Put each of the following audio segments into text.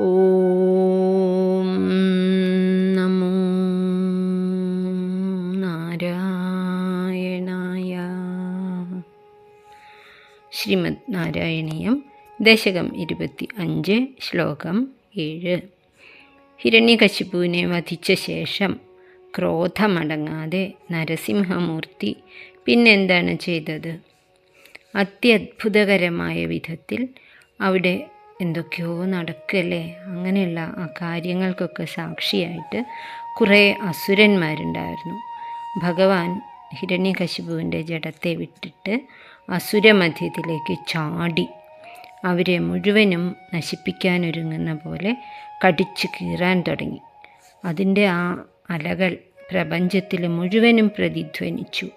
ഓം നമോ നാരായണായ. ശ്രീമദ് നാരായണീയം ദശകം ഇരുപത്തി അഞ്ച് ശ്ലോകം ഏഴ്. ഹിരണ്യകശിപുവിനെ വധിച്ച ശേഷം ക്രോധമടങ്ങാതെ നരസിംഹമൂർത്തി പിന്നെന്താണ് ചെയ്തത്? അത്യത്ഭുതകരമായ വിധത്തിൽ അവിടെ എന്തൊക്കെയോ നടക്കല്ലേ? അങ്ങനെയുള്ള ആ കാര്യങ്ങൾക്കൊക്കെ സാക്ഷിയായിട്ട് കുറേ അസുരന്മാരുണ്ടായിരുന്നു. ഭഗവാൻ ഹിരണ്യകശിപുവിന്റെ ജഡത്തെ വിട്ടിട്ട് അസുരമധ്യത്തിലേക്ക് ചാടി. അവരെ മുഴുവനും നശിപ്പിക്കാനൊരുങ്ങുന്ന പോലെ കടിച്ചു കീറാൻ തുടങ്ങി. അതിന്റെ ആ അലകൾ പ്രപഞ്ചത്തിൽ മുഴുവനും പ്രതിധ്വനിച്ചു.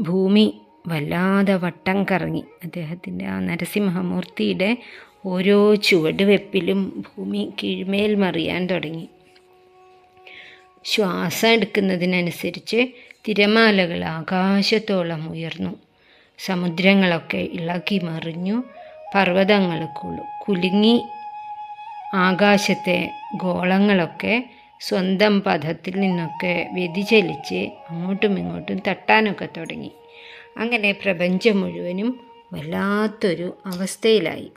ഭൂമി വല്ലാതെ വട്ടം കറങ്ങി. അദ്ദേഹത്തിന്റെ ആ നരസിംഹമൂർത്തിയുടെ ഓരോ ചുവടുവെപ്പിലും ഭൂമി കീഴ്മേൽ മറിയാൻ തുടങ്ങി. ശ്വാസം എടുക്കുന്നതിനനുസരിച്ച് തിരമാലകൾ ആകാശത്തോളം ഉയർന്നു. സമുദ്രങ്ങളൊക്കെ ഇളകി മറിഞ്ഞു. പർവതങ്ങൾ കുലുങ്ങി. ആകാശത്തെ ഗോളങ്ങളൊക്കെ സ്വന്തം പഥത്തിൽ നിന്നൊക്കെ വ്യതിചലിച്ച് അങ്ങോട്ടും ഇങ്ങോട്ടും തട്ടാനൊക്കെ തുടങ്ങി. അങ്ങനെ പ്രപഞ്ചം മുഴുവനും വല്ലാത്തൊരു അവസ്ഥയിലായി.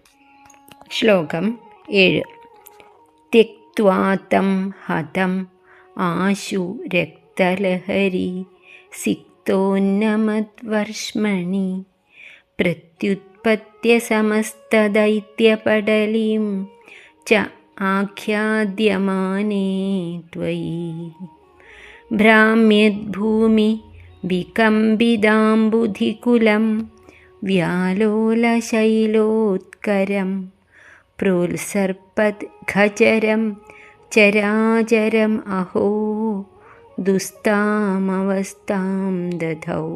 श्लोकम् एळ् त्यक्त्वा तं हतम् आशु रक्तलहरी सिक्तोन्नमद्वर्ष्मणि प्रत्युत्पत्त्यसमस्तदैत्यपटलीं च आख्याद्यमाने त्वयि। भ्राम्यद्भूमि विकम्बिदाम्बुधिकुलं व्यालोलशैलोत्करम् പ്രോത്സർപ്പത് ഖചരം ചരാചരം അഹോ ദുസ്താമവസ്ഥാം ദധൗ.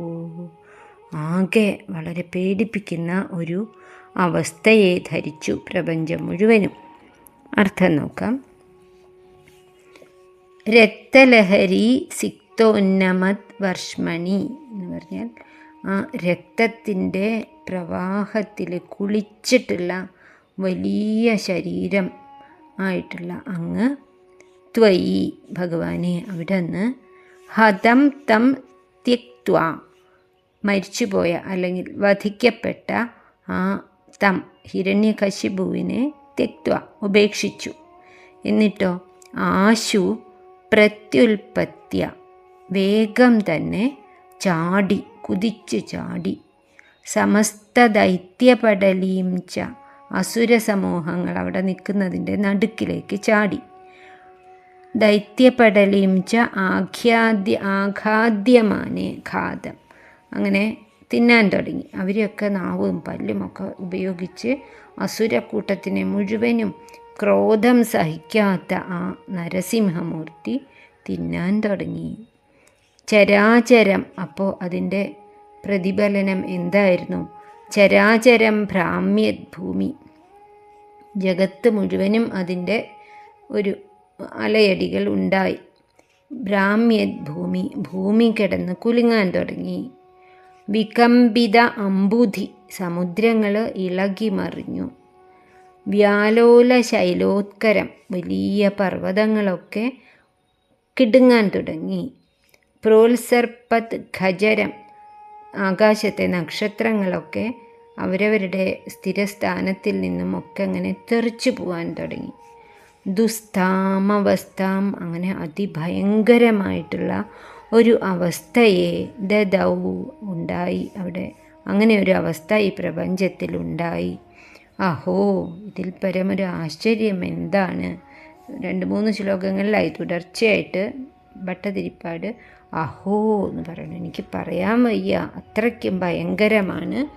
ആകെ വളരെ പേടിപ്പിക്കുന്ന ഒരു അവസ്ഥയെ ധരിച്ചു പ്രപഞ്ചം മുഴുവനും. അർത്ഥം നോക്കാം. രക്തലഹരി സിക്തോന്നമത് വർഷ്മണി എന്ന് പറഞ്ഞാൽ ആ രക്തത്തിന്റെ പ്രവാഹത്തിൽ കുളിച്ചിട്ടുള്ള വലിയ ശരീരം ആയിട്ടുള്ള അങ്ങ് ത്വയി. ഭഗവാനെ അവിടെ നിന്ന് ഹതം തം ത്യക്വ മരിച്ചുപോയ അല്ലെങ്കിൽ വധിക്കപ്പെട്ട ആ തം ഹിരണ്യകശിപുവിനെ തിക്വ ഉപേക്ഷിച്ചു. എന്നിട്ടോ ആശു പ്രത്യുൽപത്യ. വേഗം തന്നെ ചാടി കുതിച്ചു ചാടി. സമസ്ത ദൈത്യപടലീം ച. അസുര സമൂഹങ്ങൾ അവിടെ നിൽക്കുന്നതിന്റെ നടുക്കിലേക്ക് ചാടി. ദൈത്യപടലീം ച ആഖ്യാദ്യ ആഘാദ്യമാനെ ഘാതം. അങ്ങനെ തിന്നാൻ തുടങ്ങി. അവരെയൊക്കെ നാവും പല്ലുമൊക്കെ ഉപയോഗിച്ച് അസുരക്കൂട്ടത്തിനെ മുഴുവനും ക്രോധം സഹിക്കാത്ത ആ നരസിംഹമൂർത്തി തിന്നാൻ തുടങ്ങി. ചരാചരം. അപ്പോൾ അതിന്റെ പ്രതിഫലനം എന്തായിരുന്നു? ചരാചരം ഭ്രാമ്യഭൂമി ജഗത്ത് മുഴുവനും അതിന്റെ ഒരു അലയടികൾ ഉണ്ടായി. ഭ്രാമ്യത് ഭൂമി. ഭൂമി കിടന്ന് കുലുങ്ങാൻ തുടങ്ങി. വികമ്പിത അമ്പുധി സമുദ്രങ്ങൾ ഇളകി മറിഞ്ഞു വ്യാലോല ശൈലോത്കരം വലിയ പർവതങ്ങളൊക്കെ കിടുങ്ങാൻ തുടങ്ങി. പ്രോത്സർപ്പത് ഖജരം ആകാശത്തെ നക്ഷത്രങ്ങളൊക്കെ അവരവരുടെ സ്ഥിരസ്ഥാനത്തിൽ നിന്നും ഒക്കെ അങ്ങനെ തെറിച്ചു പോകാൻ തുടങ്ങി. ദുസ്താമവസ്ഥാം അങ്ങനെ അതിഭയങ്കരമായിട്ടുള്ള ഒരു അവസ്ഥയെ ദദൗ ഉണ്ടായി. അവിടെ അങ്ങനെ ഒരു അവസ്ഥ ഈ പ്രപഞ്ചത്തിൽ ഉണ്ടായി. അഹോ ഇതിൽ പരമൊരു ആശ്ചര്യം എന്താണ്? രണ്ട് മൂന്ന് ശ്ലോകങ്ങളിലായി തുടർച്ചയായിട്ട് ഭട്ടതിരിപ്പാട് അഹോ എന്ന് പറയണം. എനിക്ക് പറയാൻ വയ്യ. അത്രയ്ക്കും ഭയങ്കരമാണ്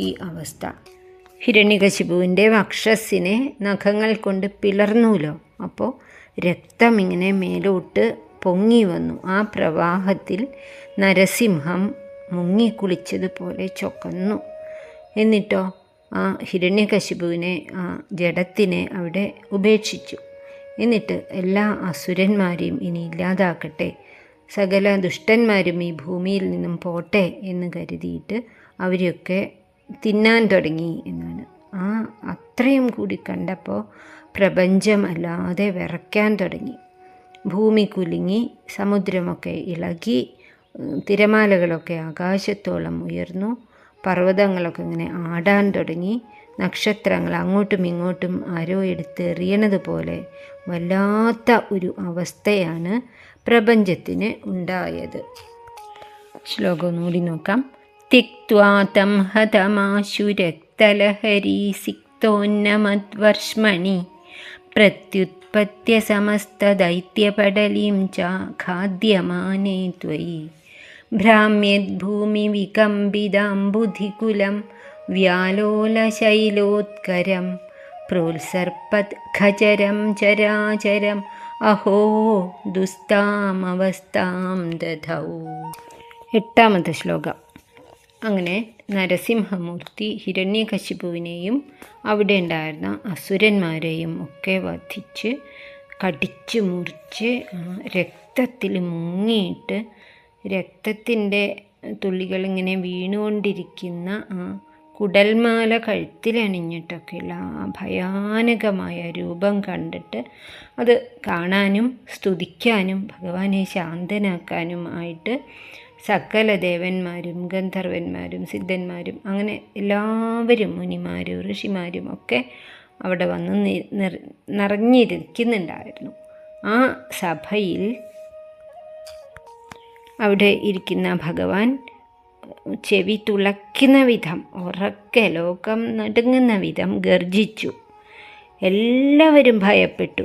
ഈ അവസ്ഥ. ഹിരണ്യകശിപുവിന്റെ വക്ഷസിനെ നഖങ്ങൾ കൊണ്ട് പിളർന്നൂലോ? അപ്പോൾ രക്തം ഇങ്ങനെ മേലോട്ട് പൊങ്ങി വന്നു. ആ പ്രവാഹത്തിൽ നരസിംഹം മുങ്ങി കുളിച്ചതുപോലെ ചൊക്കന്നു. എന്നിട്ടോ? ആ ഹിരണ്യകശിപുവിനെ ആ ജഡത്തിനെ അവിടെ ഉപേക്ഷിച്ചു. എന്നിട്ട് എല്ലാ അസുരന്മാരെയും ഇനി ഇല്ലാതാക്കട്ടെ സകല ദുഷ്ടന്മാരും ഈ ഭൂമിയിൽ നിന്നും പോട്ടെ എന്ന് കരുതിയിട്ട് അവരെയൊക്കെ തിന്നാൻ തുടങ്ങി എന്നാണ്. ആ അത്രയും കൂടി കണ്ടപ്പോൾ പ്രപഞ്ചം അല്ലാതെ വിറയ്ക്കാൻ തുടങ്ങി. ഭൂമി കുലുങ്ങി സമുദ്രമൊക്കെ ഇളകി തിരമാലകളൊക്കെ ആകാശത്തോളം ഉയർന്നു പർവതങ്ങളൊക്കെ ഇങ്ങനെ ആടാൻ തുടങ്ങി. നക്ഷത്രങ്ങൾ അങ്ങോട്ടും ഇങ്ങോട്ടും ആരോ എടുത്ത് എറിയണതുപോലെ വല്ലാത്ത ഒരു അവസ്ഥയാണ് പ്രപഞ്ചത്തിന് ഉണ്ടായത്. ശ്ലോകം ഒന്നുകൂടി നോക്കാം. തിക്വാതം ഹതമാശുരക്തലഹരി സിക്തോന്നമദ്വർഷ്മണി. പ്രത്യുത്പത്യ സമസ്തദൈത്യപടലീം ച ഖാദ്യമാനേ ത്വയി. ഭ്രാമ്യദ്ഭൂമി വികമ്പിതാംബുധികുലം വ്യാലോലശൈലോത്കരം പ്രോത്സർപ്പത് ഖചരം ചരാചരം അഹോ ദുസ്താമവസ്ഥാം ദധൗ. എട്ടാമത് ശ്ലോകം. അങ്ങനെ നരസിംഹമൂർത്തി ഹിരണ്യകശിപുവിനെയും അവിടെ ഉണ്ടായിരുന്ന അസുരന്മാരെയും ഒക്കെ വധിച്ച് കടിച്ചു മുറിച്ച് രക്തത്തിൽ മുങ്ങിയിട്ട് രക്തത്തിന്റെ തുള്ളികളിങ്ങനെ വീണുകൊണ്ടിരിക്കുന്ന കുടൽമാല കഴുത്തിലണിഞ്ഞിട്ടൊക്കെയുള്ള ആ ഭയാനകമായ രൂപം കണ്ടിട്ട് അത് കാണാനും സ്തുതിക്കാനും ഭഗവാനെ ശാന്തനാക്കാനും ആയിട്ട് സകല ദേവന്മാരും ഗന്ധർവന്മാരും സിദ്ധന്മാരും അങ്ങനെ എല്ലാവരും മുനിമാരും ഋഷിമാരും ഒക്കെ അവിടെ വന്ന് നിറഞ്ഞിരിക്കുന്നുണ്ടായിരുന്നു. ആ സഭയിൽ അവിടെ ഇരിക്കുന്ന ഭഗവാൻ ചെവി തുളയ്ക്കുന്ന വിധം ഉറക്കെ ലോകം നടുങ്ങുന്ന വിധം ഗർജിച്ചു. എല്ലാവരും ഭയപ്പെട്ടു.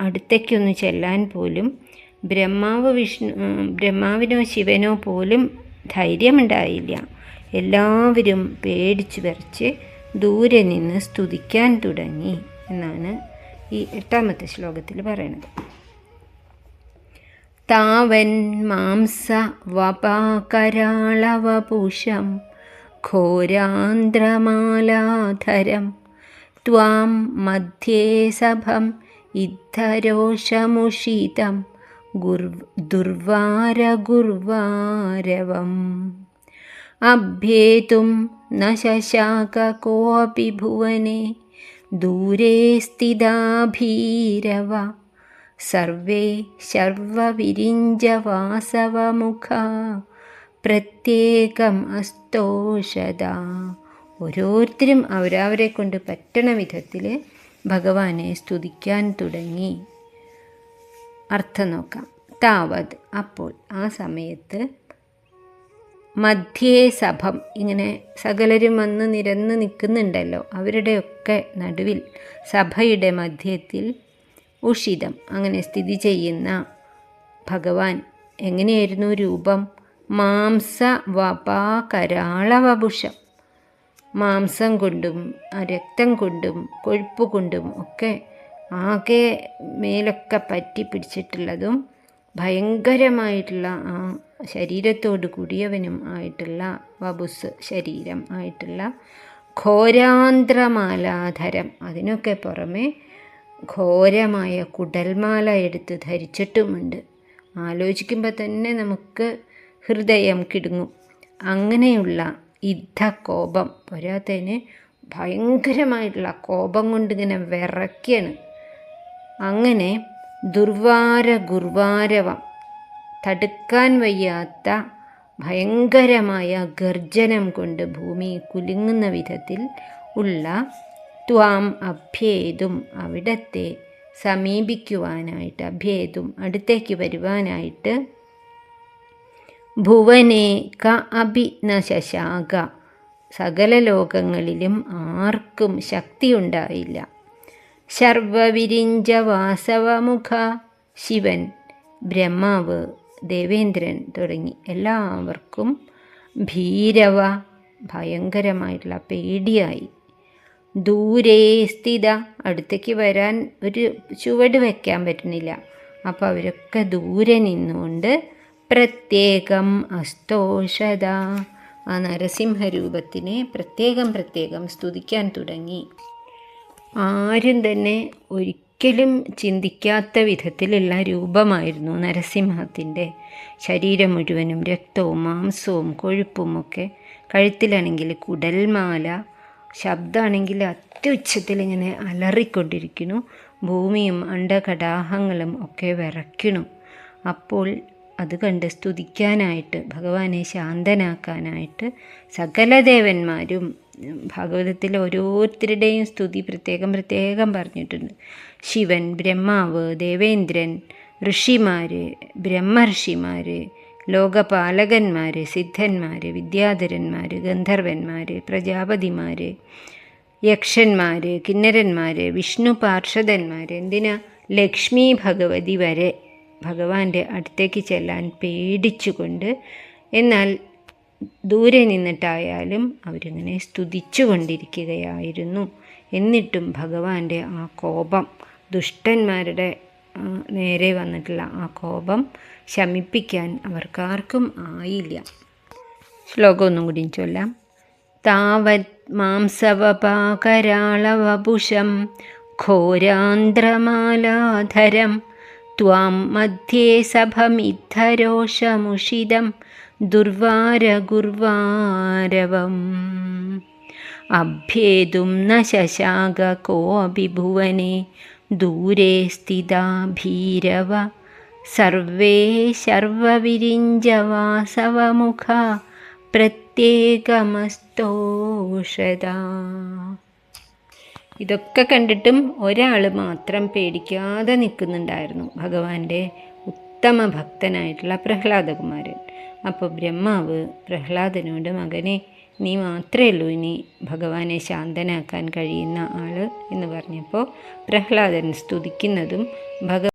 അടുത്തേക്കൊന്ന് ചെല്ലാൻ പോലും ബ്രഹ്മാവ് വിഷ്ണു ബ്രഹ്മാവിനോ ശിവനോ പോലും ധൈര്യമുണ്ടായില്ല. എല്ലാവരും പേടിച്ചു വരച്ച് ദൂരെ നിന്ന് സ്തുതിക്കാൻ തുടങ്ങി എന്നാണ് ഈ എട്ടാമത്തെ ശ്ലോകത്തിൽ പറയുന്നത്. तावन्मांसवपाकरालवपुषं घोरान्ध्रमालाधरं त्वां मध्ये सभम् इद्धरोषमुषितं गुर् दुर्वारगुर्वारवम्। अभ्येतुं न शशाक कोऽपि भुवने दूरे स्थिदाभीरव സർവേ ശർവവിരിഞ്ചവാസവമുഖ പ്രത്യേകം അസ്തോഷത ഓരോരുത്തരും അവരവരെ കൊണ്ട് പറ്റണ വിധത്തിൽ ഭഗവാനെ സ്തുതിക്കാൻ തുടങ്ങി. അർത്ഥം നോക്കാം. താവത് അപ്പോൾ ആ സമയത്ത് മധ്യേ സഭം ഇങ്ങനെ സകലരും വന്ന് നിരന്ന് നിൽക്കുന്നുണ്ടല്ലോ. അവരുടെയൊക്കെ നടുവിൽ സഭയുടെ മധ്യത്തിൽ ഉഷിതം. അങ്ങനെ സ്ഥിതി ചെയ്യുന്ന ഭഗവാൻ എങ്ങനെയായിരുന്നു രൂപം? മാംസ വപാ കരാളവപുഷം മാംസം കൊണ്ടും രക്തം കൊണ്ടും കൊഴുപ്പ് കൊണ്ടും ഒക്കെ ആകെ മേലൊക്കെ പറ്റി പിടിച്ചിട്ടുള്ളതും ഭയങ്കരമായിട്ടുള്ള ആ ശരീരത്തോട് കൂടിയവനും ആയിട്ടുള്ള വബുസ് ശരീരം ആയിട്ടുള്ള ഘോരാന്ത്രമാലാധരം. അതിനൊക്കെ പുറമെ ഘോരമായ കുടൽമാല എടുത്ത് ധരിച്ചിട്ടുമുണ്ട്. ആലോചിക്കുമ്പോൾ തന്നെ നമുക്ക് ഹൃദയം കിടുങ്ങും. അങ്ങനെയുള്ള യുദ്ധകോപം പോരാത്തതിന് ഭയങ്കരമായിട്ടുള്ള കോപം കൊണ്ട് ഇങ്ങനെ വിറയ്ക്കാണ്. അങ്ങനെ ദുർവാര ഗുർവാരവം തടുക്കാൻ വയ്യാത്ത ഭയങ്കരമായ ഗർജനം കൊണ്ട് ഭൂമി കുലുങ്ങുന്ന വിധത്തിൽ ഉള്ള ത്വാം അഭ്യേതും അവിടത്തെ സമീപിക്കുവാനായിട്ട് അഭ്യേതും അടുത്തേക്ക് വരുവാനായിട്ട് ഭുവനെ ക അഭി ന ശശാക സകല ലോകങ്ങളിലും ആർക്കും ശക്തിയുണ്ടായില്ല. ശർവവിരിഞ്ച വാസവമുഖ ശിവൻ ബ്രഹ്മാവ് ദേവേന്ദ്രൻ തുടങ്ങി എല്ലാവർക്കും ഭീരവ ഭയങ്കരമായിട്ടുള്ള പേടിയായി. ദൂരെ സ്ഥിത. അടുത്തേക്ക് വരാൻ ഒരു ചുവട് വയ്ക്കാൻ പറ്റുന്നില്ല. അപ്പോൾ അവരൊക്കെ ദൂരെ നിന്നുകൊണ്ട് പ്രത്യേകം അസ്തോഷത ആ നരസിംഹരൂപത്തിനെ പ്രത്യേകം പ്രത്യേകം സ്തുതിക്കാൻ തുടങ്ങി. ആരും തന്നെ ഒരിക്കലും ചിന്തിക്കാത്ത വിധത്തിലുള്ള രൂപമായിരുന്നു നരസിംഹത്തിന്റെ. ശരീരം മുഴുവനും രക്തവും മാംസവും കൊഴുപ്പുമൊക്കെ. കഴുത്തിലാണെങ്കിൽ കുടൽമാല ശബ്ദമാണെങ്കിൽ അത്യുച്ചത്തിൽ ഇങ്ങനെ അലറിക്കൊണ്ടിരിക്കുന്നു. ഭൂമിയും അണ്ടകടാഹങ്ങളും ഒക്കെ വിറയ്ക്കണു അപ്പോൾ അത് കണ്ട് സ്തുതിക്കാനായിട്ട് ഭഗവാനെ ശാന്തനാക്കാനായിട്ട് സകല ദേവന്മാരും ഭാഗവതത്തിലെ ഓരോരുത്തരുടെയും സ്തുതി പ്രത്യേകം പ്രത്യേകം പറഞ്ഞിട്ടുണ്ട്. ശിവൻ ബ്രഹ്മാവ് ദേവേന്ദ്രൻ ഋഷിമാർ ബ്രഹ്മർഷിമാർ ലോകപാലകന്മാർ സിദ്ധന്മാർ വിദ്യാധരന്മാർ ഗന്ധർവന്മാർ പ്രജാപതിമാർ യക്ഷന്മാർ കിന്നരന്മാർ വിഷ്ണു പാർഷദന്മാർ എന്തിനാ ലക്ഷ്മി ഭഗവതി വരെ ഭഗവാന്റെ അടുത്തേക്ക് ചെല്ലാൻ പേടിച്ചുകൊണ്ട് എന്നാൽ ദൂരെ നിന്നിട്ടായാലും അവരിങ്ങനെ സ്തുതിച്ചു കൊണ്ടിരിക്കുകയായിരുന്നു എന്നിട്ടും ഭഗവാന്റെ ആ കോപം ദുഷ്ടന്മാരുടെ നേരെ വന്നിട്ടില്ല. ആ കോപം ശമിപ്പിക്കാൻ അവർക്കാർക്കും ആയില്ല. ശ്ലോകം ഒന്നും കൂടി ചൊല്ലാം. താവത് മാംസവപാകരാളവപുഷം ഘോരാന്ധ്രമാലാധരം ത്വാം മധ്യേ സഭമിദ്ധരോഷമുഷിതം ദുർവാരഗുർവാരവം. അഭ്യേതും ന ശശാക ഭുവനെ ദൂരെ സ്ഥിതാ ഭീരവ. സർവേ ശർവവിരിഞ്ചവാസവമുഖ പ്രത്യേകമസ്തോഷത ഇതൊക്കെ കണ്ടിട്ടും ഒരാൾ മാത്രം പേടിക്കാതെ നിൽക്കുന്നുണ്ടായിരുന്നു. ഭഗവാന്റെ ഉത്തമ ഭക്തനായിട്ടുള്ള പ്രഹ്ലാദകുമാരൻ. അപ്പോൾ ബ്രഹ്മാവ് പ്രഹ്ലാദനോട് മകനെ നീ മാത്രമേ ഉള്ളൂ ഇനി ഭഗവാനെ ശാന്തനാക്കാൻ കഴിയുന്ന ആൾ എന്ന് പറഞ്ഞപ്പോൾ പ്രഹ്ലാദൻ സ്തുതിക്കുന്നതും ഭഗ